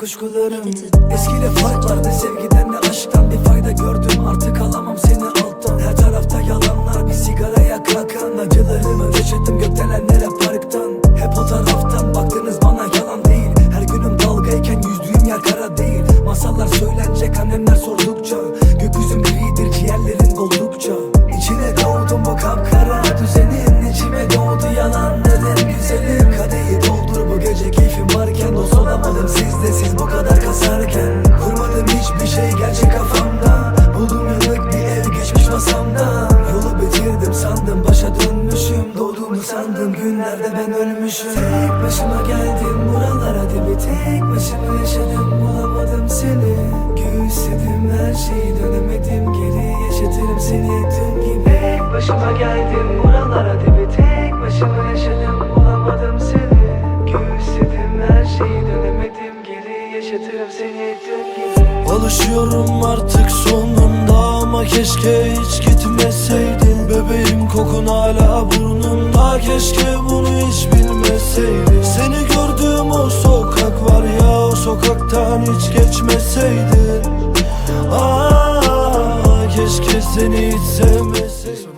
Kuşkularım. Eskiyle fark vardı sevgiden de aşktan bir fayda gördüm. Artık alamam seni alttan. Her tarafta yalanlar bir sigaraya kalkan. Acılarımı yaşadım gökdelenlere parktan. Hep o taraftan baktınız bana yalan değil. Her günüm dalgayken yüzdüğüm yer kara değil. Masallar söylenecek annemler sordukça. Gökyüzüm Yolu bitirdim sandım. Başa dönmüşüm. Doğduğumu sandım. Günlerde ben ölmüşüm. Tek başıma geldim. Buralara dibi Tek başıma yaşadım. Bulamadım seni. Göğüsledim her şeyi. Dönemedim geri Yaşatırım seni. Dün gibi Tek başıma geldim. Buralara dibi Tek başıma yaşadım. Bulamadım seni. Göğüsledim her şeyi. Dönemedim geri Yaşatırım seni. Dün gibi Alışıyorum artık sonunda ama keşke hiç gitmeseydin Bebeğim kokun hala burnumda keşke bunu hiç bilmeseydin. Seni gördüğüm o sokak var ya o sokaktan hiç geçmeseydin. Aa, keşke seni hiç sevmeseydim